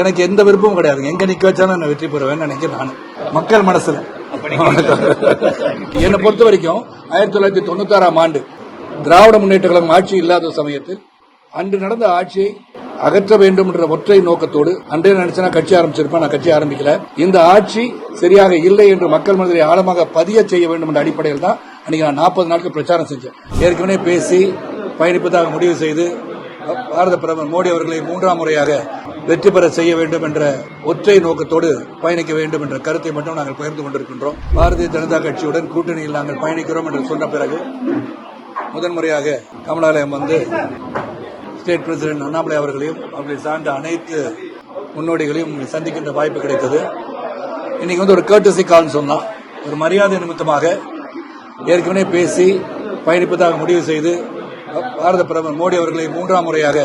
எனக்கு எந்த விருப்பமும் கிடையாது. எங்க நிக்க வச்சாலும் நான் வெற்றி பெறுவேன்னு நினைக்கிறேன் நான். மக்கள் மனசுல. என்னை பொறுத்த வரைக்கும் ஆயிரத்தி தொள்ளாயிரத்தி தொண்ணூத்தாறாம் ஆண்டு திராவிட முன்னேற்ற கழகம் ஆட்சி இல்லாத சமயத்தில் அன்று நடந்த ஆட்சியை அகற்ற வேண்டும் என்ற ஒற்றை நோக்கத்தோடு அன்றே நினைச்சா கட்சி ஆரம்பிச்சிருப்பேன் நான் கட்சி ஆரம்பிக்கல. இந்த ஆட்சி சரியாக இல்லை என்று மக்கள் மனதில் ஆழமாக பதிய செய்ய வேண்டும் என்ற அடிப்படையில் தான் அன்னைக்கு நான் நாற்பது நாட்கள் பிரச்சாரம் செஞ்சேன். ஏற்கனவே பேசி பயணிப்பதாக முடிவு செய்து பாரத பிரதமர் மோடி அவர்களை மூன்றாம் முறையாக வெற்றி பெற செய்ய வேண்டும் என்ற ஒற்றை நோக்கத்தோடு பயணிக்க வேண்டும் என்ற கருத்தை மட்டும் நாங்கள் பகிர்ந்து கொண்டிருக்கின்றோம். பாரதிய ஜனதா கட்சியுடன் கூட்டணியில் நாங்கள் பயணிக்கிறோம் என்று சொன்ன பிறகு முதன்முறையாக கமலாலயம் வந்து ஸ்டேட் பிரசிடென்ட் அண்ணாமலை அவர்களையும் அவர்களை சார்ந்த அனைத்து முன்னோடிகளையும் சந்திக்கின்ற வாய்ப்பு கிடைத்தது. இன்னைக்கு வந்து ஒரு கேட்டசி கால்னு சொன்னா ஒரு மரியாதை நிமித்தமாக ஏற்கனவே பேசி பயணிப்பதாக முடிவு செய்து பாரத பிரதமர் மோடி அவர்களை மூன்றாம் முறையாக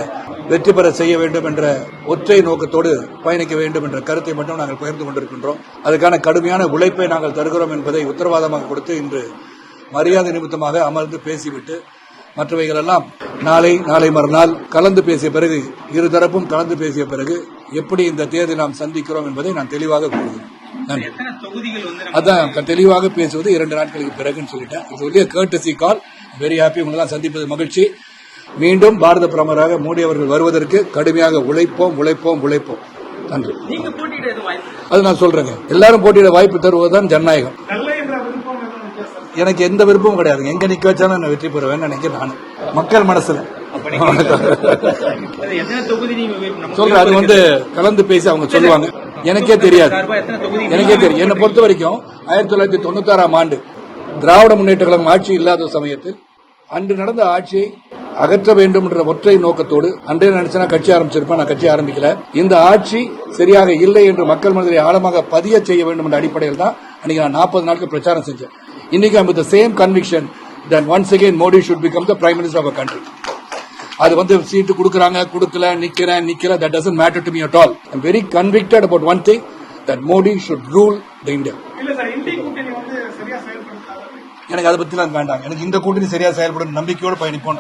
வெற்றி பெற செய்ய வேண்டும் என்ற ஒற்றை நோக்கத்தோடு பயணிக்க வேண்டும் என்ற கருத்தை மட்டும் நாங்கள் பகிர்ந்து கொண்டிருக்கின்றோம். அதுக்கான கடுமையான உழைப்பை நாங்கள் தருகிறோம் என்பதை உத்தரவாதமாக கொடுத்து இன்று மரியாதை நிமித்தமாக அமர்ந்து பேசிவிட்டு மற்றவைகள் எல்லாம் நாளை நாளை மறுநாள் கலந்து பேசிய பிறகு இருதரப்பும் கலந்து பேசிய பிறகு எப்படி இந்த தேர்தலை நாம் சந்திக்கிறோம் என்பதை நான் தெளிவாக கூறுகிறேன். அதான் தெளிவாக பேசுவது இரண்டு நாட்களுக்கு பிறகுன்னு சொல்லிட்டேன். இது கேட்டசி கால் வெரி ஹாப்பி உங்களெல்லாம் சந்திப்பது மகிழ்ச்சி. மீண்டும் பாரத பிரதமராக மோடி அவர்கள் வருவதற்கு கடுமையாக உழைப்போம் உழைப்போம் உழைப்போம். நன்றி? அது நான் சொல்றேங்க. எல்லாரும் போட்டியிட வாய்ப்பு தருவதுதான் ஜனநாயகம். எனக்கு எந்த விருப்பமும் கிடையாது எங்க நிக்க வச்சாலும் நான் வெற்றி பெறுவேன்னு நினைக்கிறேன் நான். மக்கள் மனசுல. சொல்றேன் அது வந்து கலந்து பேசி அவங்க சொல்லுவாங்க. எனக்கே தெரியாது. சார்பா எத்தனை தொகுதி எனக்கே தெரியும். என்னை பொறுத்த வரைக்கும் ஆயிரத்தி தொள்ளாயிரத்தி தொண்ணூத்தாறாம் ஆண்டு திராவிட முன்னேற்ற கழகம் ஆட்சி இல்லாத சமயத்தில் அன்று நடந்த ஆட்சியை அகற்ற வேண்டும் என்ற ஒற்றை நோக்கத்தோடு அன்றே நினைச்சா கட்சி ஆரம்பிச்சிருப்பேன் நான் கட்சி ஆரம்பிக்கல. இந்த ஆட்சி சரியாக இல்லை என்று மக்கள் மனதில் ஆழமாக பதிய செய்ய வேண்டும் என்ற அடிப்படையில் தான் அன்னைக்கு நான் நாற்பது நாட்கள் பிரச்சாரம் செஞ்சேன். இன்னைக்கு I'm with same conviction then once again Modi should become the prime minister of a country அது வந்து சீட்டு கொடுக்குறாங்க கொடுக்கல நிக்கிறேன் நிக்கல that doesn't matter to me at all I'm very convicted about one thing that Modi should rule the India இல்ல sir இந்திய எனக்கு அதை பத்திலாம் வேண்டாம். எனக்கு இந்த கூட்டணி சரியா செயல்படும் நம்பிக்கையோடு பயணிப்போம்